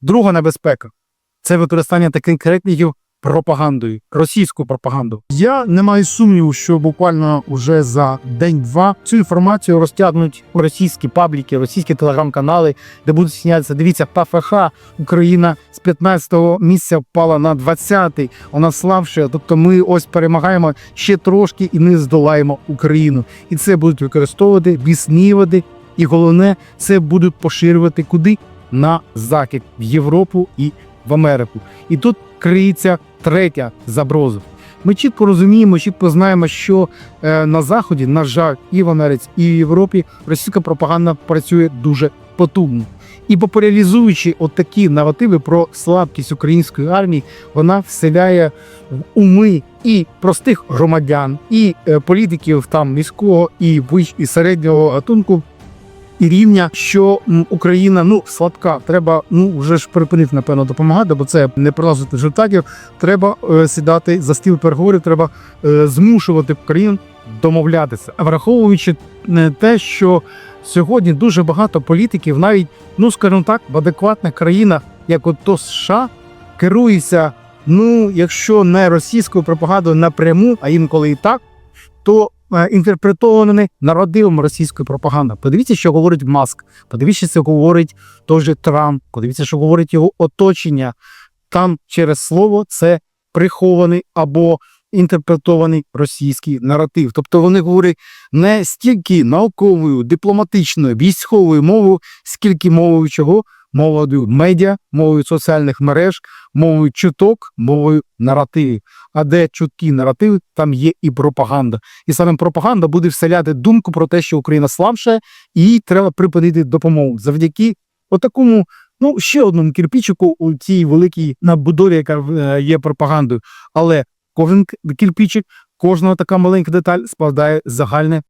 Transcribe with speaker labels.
Speaker 1: Друга небезпека це використання таких репліків пропагандою, російською пропагандою. Я не маю сумніву, що буквально вже за день-два цю інформацію розтягнуть російські пабліки, російські телеграм-канали, де будуть снятися. Дивіться, ПФХ Україна з 15-го місця впала на 20-й. Вона слабше. Тобто, ми ось перемагаємо ще трошки і не здолаємо Україну. І це будуть використовувати, висміювати. І головне, це будуть поширювати куди на захід, в Європу і в Америку. І тут криється третя заброза. Ми чітко розуміємо, чітко знаємо, що е, на заході, на жаль, і в Америці, і в Європі російська пропаганда працює дуже потужно. І популяризуючи от такі наративи про слабкість української армії, вона вселяє в уми і простих громадян, і е, політиків там міського і вищ, і середнього гатунку і рівня, що Україна ну слабка. Треба ну вже ж припинити напевно допомагати, бо це не приносить результатів. Треба е, сідати за стіл переговорів, треба е, змушувати країн домовлятися, враховуючи е, те, що сьогодні дуже багато політиків, навіть ну скажімо так, в адекватних країнах, як от то США, керуються. Ну, якщо не російською пропагандою напряму, а інколи і так, то е, інтерпретовані народивом російської пропаганди. Подивіться, що говорить Маск, подивіться, що говорить той же Трамп, подивіться, що говорить його оточення. Там через слово це прихований або інтерпретований російський наратив. Тобто вони говорять не стільки науковою, дипломатичною, військовою мовою, скільки мовою чого? Мовою медіа, мовою соціальних мереж, мовою чуток, мовою наративів. А де чуткі наративи, там є і пропаганда. І саме пропаганда буде вселяти думку про те, що Україна слабша, і їй треба припинити допомогу завдяки отакому, ну ще одному кирпичику у цій великій набудові, яка е, є пропагандою. Але кожен к- кирпичик, кожна така маленька деталь складає загальне